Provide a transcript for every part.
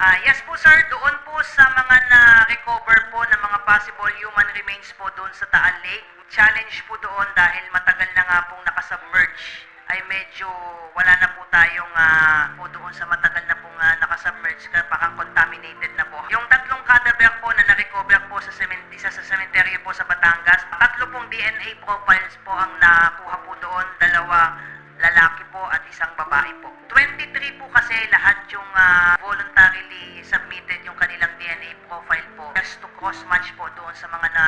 Ah, yes po sir, doon po sa mga na-recover po ng mga possible human remains po doon sa Taal Lake. Challenge po doon dahil matagal na nga pong nakasubmerge ay medyo wala na po tayong ah, po doon sa matagal na pong uh, nakasubmerge ka baka contaminated na po. Yung tatlong cadaver po na na-recover po sa isa sa cemetery po sa Batangas, tatlo pong DNA profiles po ang nakuha po doon, dalawa lalaki po at isang babae po. 23 po kasi lahat yung ah, voluntarily submitted yung kanilang DNA profile po just to cross-match po doon sa mga na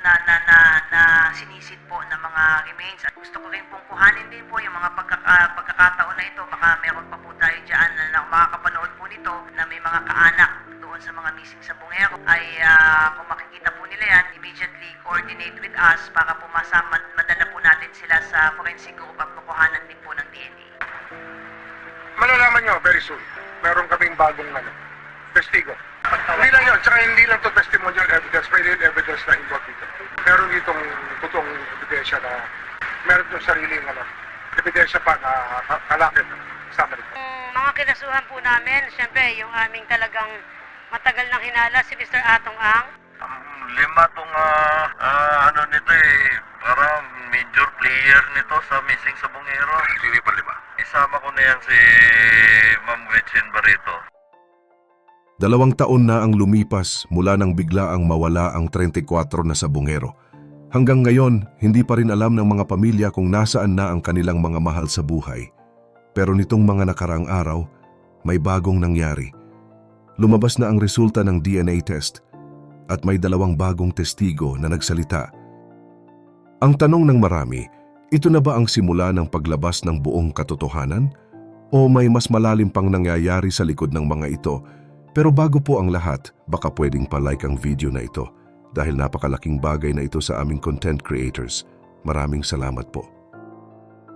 na na na, na sinisid po ng mga remains. At gusto ko rin pong kuhanin din po yung mga pagkaka, pagkakataon na ito. Baka meron pa po tayo dyan na, na makakapanood po nito na may mga kaanak doon sa mga missing sa bungero. Ay ah, kung makikita po nila yan immediately coordinate with us para po masama, madala po natin sila sa forensic group soon. Meron kaming bagong ano, testigo. Hindi lang yun, tsaka hindi lang to testimonial evidence, may real evidence na involved dito. Meron ditong totoong ebidensya na meron itong sariling ano, ebidensya pa na ka- kalakit kasama nito. Yung mga kinasuhan po namin, syempre, yung aming talagang matagal nang hinala si Mr. Atong Ang. Ang lima tong ah, ah, ano nito eh, parang major player nito sa missing sa Bungero. Sino pa lima? Isama ko na yan si Ma'am Gretchen Barreto. Dalawang taon na ang lumipas mula nang bigla ang mawala ang 34 na sabungero. Hanggang ngayon, hindi pa rin alam ng mga pamilya kung nasaan na ang kanilang mga mahal sa buhay. Pero nitong mga nakaraang araw, may bagong nangyari. Lumabas na ang resulta ng DNA test at may dalawang bagong testigo na nagsalita. Ang tanong ng marami, ito na ba ang simula ng paglabas ng buong katotohanan? O may mas malalim pang nangyayari sa likod ng mga ito pero bago po ang lahat, baka pwedeng pa-like ang video na ito dahil napakalaking bagay na ito sa aming content creators. Maraming salamat po.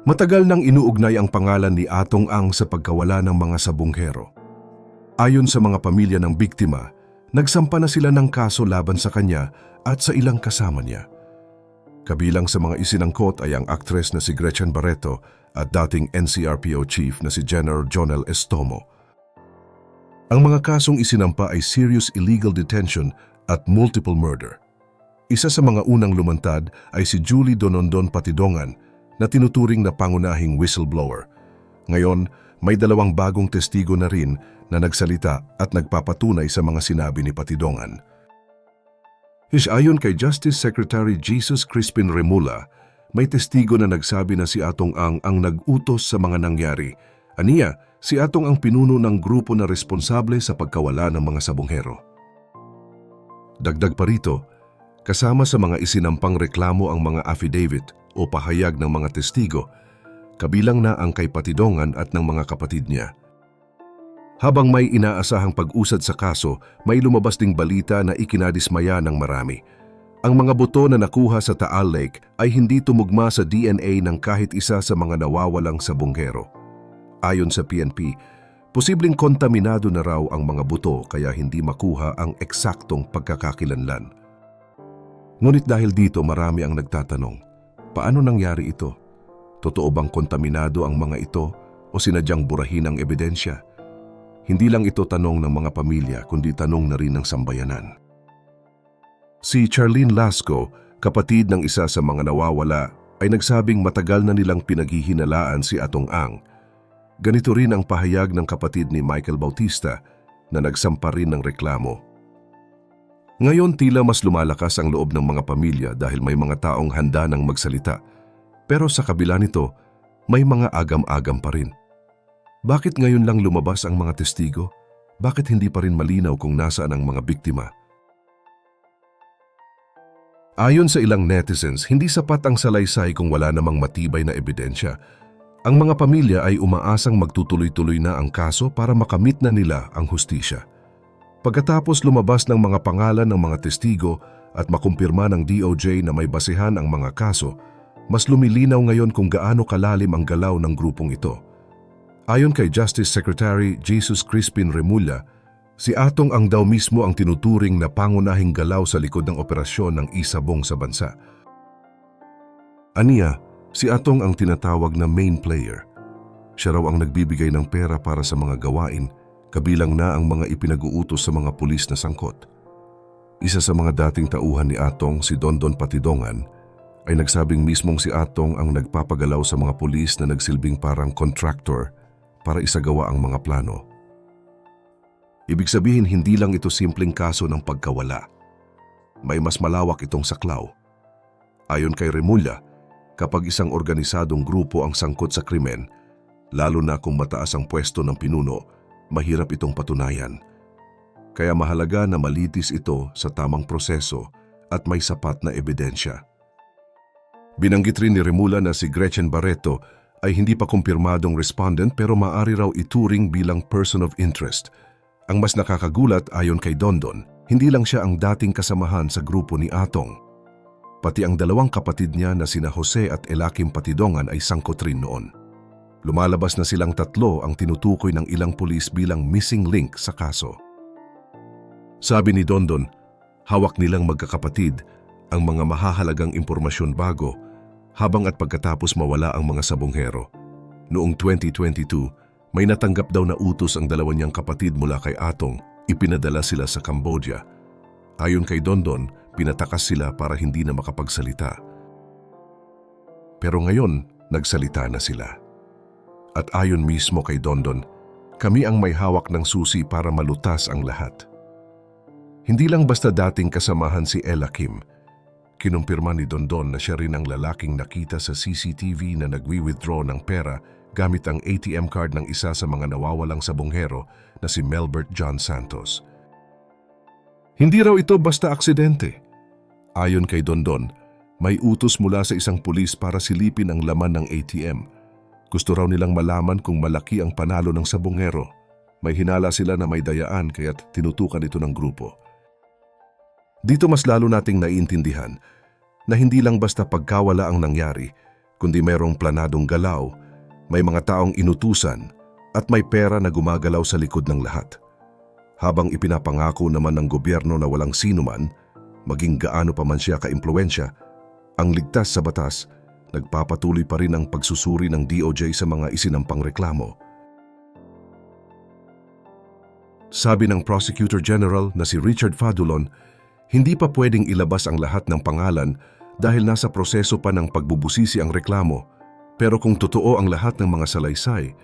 Matagal nang inuugnay ang pangalan ni Atong Ang sa pagkawala ng mga sabunghero. Ayon sa mga pamilya ng biktima, nagsampa na sila ng kaso laban sa kanya at sa ilang kasama niya. Kabilang sa mga isinangkot ay ang aktres na si Gretchen Barreto at dating NCRPO chief na si General Jonel Estomo. Ang mga kasong isinampa ay serious illegal detention at multiple murder. Isa sa mga unang lumantad ay si Julie Donondon Patidongan na tinuturing na pangunahing whistleblower. Ngayon, may dalawang bagong testigo na rin na nagsalita at nagpapatunay sa mga sinabi ni Patidongan. Ayon kay Justice Secretary Jesus Crispin Remula, may testigo na nagsabi na si Atong Ang ang nag-utos sa mga nangyari. Aniya, si Atong ang pinuno ng grupo na responsable sa pagkawala ng mga sabonghero. Dagdag pa rito, kasama sa mga isinampang reklamo ang mga affidavit o pahayag ng mga testigo, kabilang na ang kay Patidongan at ng mga kapatid niya. Habang may inaasahang pag-usad sa kaso, may lumabas ding balita na ikinadismaya ng marami. Ang mga buto na nakuha sa Taal Lake ay hindi tumugma sa DNA ng kahit isa sa mga nawawalang sabonghero. Ayon sa PNP, posibleng kontaminado na raw ang mga buto kaya hindi makuha ang eksaktong pagkakakilanlan. Ngunit dahil dito marami ang nagtatanong, paano nangyari ito? Totoo bang kontaminado ang mga ito o sinadyang burahin ang ebidensya? Hindi lang ito tanong ng mga pamilya kundi tanong na rin ng sambayanan. Si Charlene Lasco, kapatid ng isa sa mga nawawala, ay nagsabing matagal na nilang pinaghihinalaan si Atong Ang. Ganito rin ang pahayag ng kapatid ni Michael Bautista na nagsampa rin ng reklamo. Ngayon tila mas lumalakas ang loob ng mga pamilya dahil may mga taong handa ng magsalita. Pero sa kabila nito, may mga agam-agam pa rin. Bakit ngayon lang lumabas ang mga testigo? Bakit hindi pa rin malinaw kung nasaan ang mga biktima? Ayon sa ilang netizens, hindi sapat ang salaysay kung wala namang matibay na ebidensya. Ang mga pamilya ay umaasang magtutuloy-tuloy na ang kaso para makamit na nila ang hustisya. Pagkatapos lumabas ng mga pangalan ng mga testigo at makumpirma ng DOJ na may basehan ang mga kaso, mas lumilinaw ngayon kung gaano kalalim ang galaw ng grupong ito. Ayon kay Justice Secretary Jesus Crispin Remulla, si Atong ang daw mismo ang tinuturing na pangunahing galaw sa likod ng operasyon ng isabong sa bansa. Aniya, si Atong ang tinatawag na main player. Siya raw ang nagbibigay ng pera para sa mga gawain, kabilang na ang mga ipinag-uutos sa mga pulis na sangkot. Isa sa mga dating tauhan ni Atong, si Dondon Patidongan, ay nagsabing mismong si Atong ang nagpapagalaw sa mga pulis na nagsilbing parang contractor para isagawa ang mga plano. Ibig sabihin hindi lang ito simpleng kaso ng pagkawala. May mas malawak itong saklaw. Ayon kay Remulla, kapag isang organisadong grupo ang sangkot sa krimen, lalo na kung mataas ang pwesto ng pinuno, mahirap itong patunayan. Kaya mahalaga na malitis ito sa tamang proseso at may sapat na ebidensya. Binanggit rin ni Remula na si Gretchen Barreto ay hindi pa kumpirmadong respondent pero maari raw ituring bilang person of interest. Ang mas nakakagulat ayon kay Dondon, hindi lang siya ang dating kasamahan sa grupo ni Atong. Pati ang dalawang kapatid niya na sina Jose at Elakim Patidongan ay sangkot rin noon. Lumalabas na silang tatlo ang tinutukoy ng ilang pulis bilang missing link sa kaso. Sabi ni Dondon, hawak nilang magkakapatid ang mga mahahalagang impormasyon bago habang at pagkatapos mawala ang mga sabonghero. Noong 2022, may natanggap daw na utos ang dalawa niyang kapatid mula kay Atong, ipinadala sila sa Cambodia. Ayon kay Dondon, pinatakas sila para hindi na makapagsalita. Pero ngayon, nagsalita na sila. At ayon mismo kay Dondon, kami ang may hawak ng susi para malutas ang lahat. Hindi lang basta dating kasamahan si Ella Kim, kinumpirma ni Dondon na siya rin ang lalaking nakita sa CCTV na nagwi-withdraw ng pera gamit ang ATM card ng isa sa mga nawawalang sabonghero na si Melbert John Santos. Hindi raw ito basta aksidente. Ayon kay Dondon, may utos mula sa isang pulis para silipin ang laman ng ATM. Gusto raw nilang malaman kung malaki ang panalo ng sabongero. May hinala sila na may dayaan kaya't tinutukan ito ng grupo. Dito mas lalo nating naiintindihan na hindi lang basta pagkawala ang nangyari, kundi mayroong planadong galaw, may mga taong inutusan at may pera na gumagalaw sa likod ng lahat. Habang ipinapangako naman ng gobyerno na walang sinuman, maging gaano pa man siya kaimpluensya, ang ligtas sa batas, nagpapatuloy pa rin ang pagsusuri ng DOJ sa mga isinampang reklamo. Sabi ng Prosecutor General na si Richard Fadulon, hindi pa pwedeng ilabas ang lahat ng pangalan dahil nasa proseso pa ng pagbubusisi ang reklamo. Pero kung totoo ang lahat ng mga salaysay,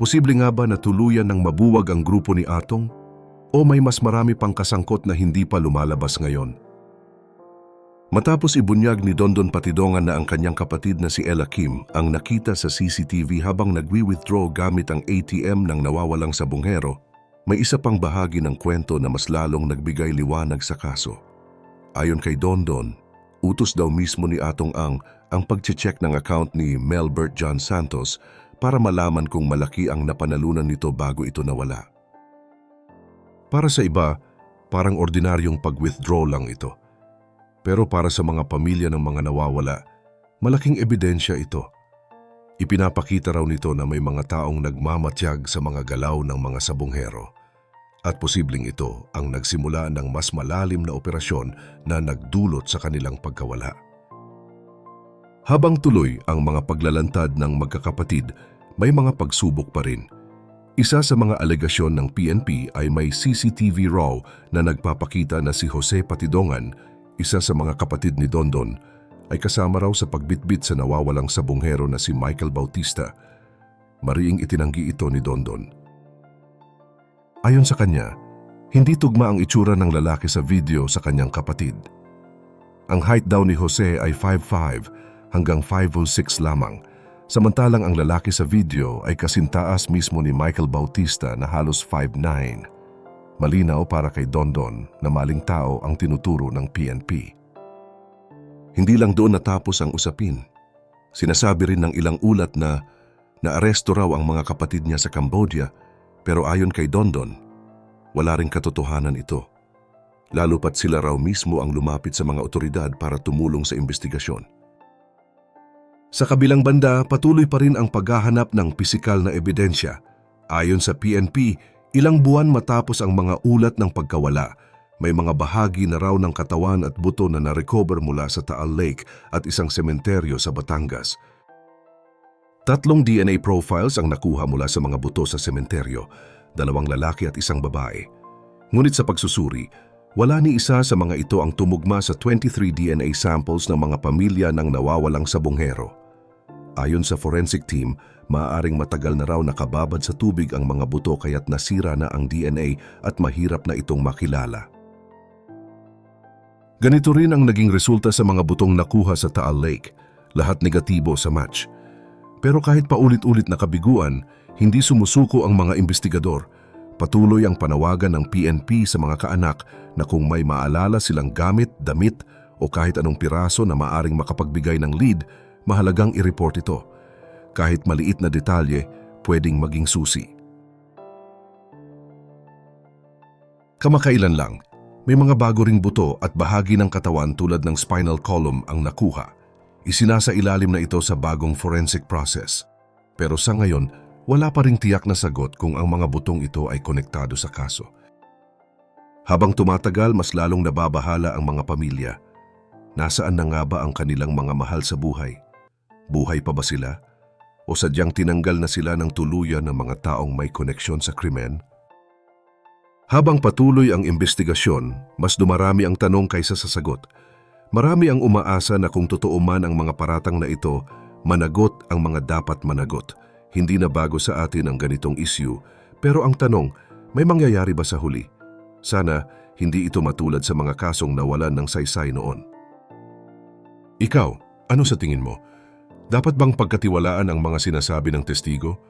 posible nga ba na tuluyan ng mabuwag ang grupo ni Atong? O may mas marami pang kasangkot na hindi pa lumalabas ngayon? Matapos ibunyag ni Dondon Patidongan na ang kanyang kapatid na si Ella Kim ang nakita sa CCTV habang nagwi-withdraw gamit ang ATM ng nawawalang sabonghero, may isa pang bahagi ng kwento na mas lalong nagbigay liwanag sa kaso. Ayon kay Dondon, utos daw mismo ni Atong Ang ang pag-check ng account ni Melbert John Santos para malaman kung malaki ang napanalunan nito bago ito nawala. Para sa iba, parang ordinaryong pag-withdraw lang ito. Pero para sa mga pamilya ng mga nawawala, malaking ebidensya ito. Ipinapakita raw nito na may mga taong nagmamatyag sa mga galaw ng mga sabonghero. At posibleng ito ang nagsimula ng mas malalim na operasyon na nagdulot sa kanilang pagkawala. Habang tuloy ang mga paglalantad ng magkakapatid, may mga pagsubok pa rin. Isa sa mga alegasyon ng PNP ay may CCTV raw na nagpapakita na si Jose Patidongan, isa sa mga kapatid ni Dondon, ay kasama raw sa pagbitbit sa nawawalang sabonghero na si Michael Bautista. Mariing itinanggi ito ni Dondon. Ayon sa kanya, hindi tugma ang itsura ng lalaki sa video sa kanyang kapatid. Ang height daw ni Jose ay 5'5 hanggang 5'6 lamang, samantalang ang lalaki sa video ay kasintaas mismo ni Michael Bautista na halos 5'9". Malinaw para kay Dondon na maling tao ang tinuturo ng PNP. Hindi lang doon natapos ang usapin. Sinasabi rin ng ilang ulat na naaresto raw ang mga kapatid niya sa Cambodia pero ayon kay Dondon, wala ring katotohanan ito. Lalo pat sila raw mismo ang lumapit sa mga otoridad para tumulong sa investigasyon. Sa kabilang banda, patuloy pa rin ang paghahanap ng pisikal na ebidensya. Ayon sa PNP, ilang buwan matapos ang mga ulat ng pagkawala, may mga bahagi na raw ng katawan at buto na na-recover mula sa Taal Lake at isang sementeryo sa Batangas. Tatlong DNA profiles ang nakuha mula sa mga buto sa sementeryo dalawang lalaki at isang babae. Ngunit sa pagsusuri, wala ni isa sa mga ito ang tumugma sa 23 DNA samples ng mga pamilya ng nawawalang sabonghero. Ayon sa forensic team, maaaring matagal na raw nakababad sa tubig ang mga buto kaya't nasira na ang DNA at mahirap na itong makilala. Ganito rin ang naging resulta sa mga butong nakuha sa Taal Lake, lahat negatibo sa match. Pero kahit paulit-ulit na kabiguan, hindi sumusuko ang mga investigador. Patuloy ang panawagan ng PNP sa mga kaanak na kung may maalala silang gamit, damit o kahit anong piraso na maaring makapagbigay ng lead, mahalagang i-report ito. Kahit maliit na detalye, pwedeng maging susi. Kamakailan lang, may mga bago ring buto at bahagi ng katawan tulad ng spinal column ang nakuha. Isinasa ilalim na ito sa bagong forensic process. Pero sa ngayon, wala pa ring tiyak na sagot kung ang mga butong ito ay konektado sa kaso. Habang tumatagal, mas lalong nababahala ang mga pamilya. Nasaan na nga ba ang kanilang mga mahal sa buhay? Buhay pa ba sila? O sadyang tinanggal na sila ng tuluyan ng mga taong may koneksyon sa krimen? Habang patuloy ang investigasyon, mas dumarami ang tanong kaysa sa sagot. Marami ang umaasa na kung totoo man ang mga paratang na ito, managot ang mga dapat managot. Hindi na bago sa atin ang ganitong issue, pero ang tanong, may mangyayari ba sa huli? Sana hindi ito matulad sa mga kasong nawalan ng saysay noon. Ikaw, ano sa tingin mo? Dapat bang pagkatiwalaan ang mga sinasabi ng testigo?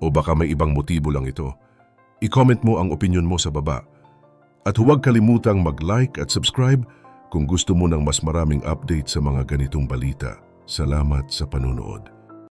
O baka may ibang motibo lang ito? I-comment mo ang opinion mo sa baba. At huwag kalimutang mag-like at subscribe kung gusto mo ng mas maraming update sa mga ganitong balita. Salamat sa panunood.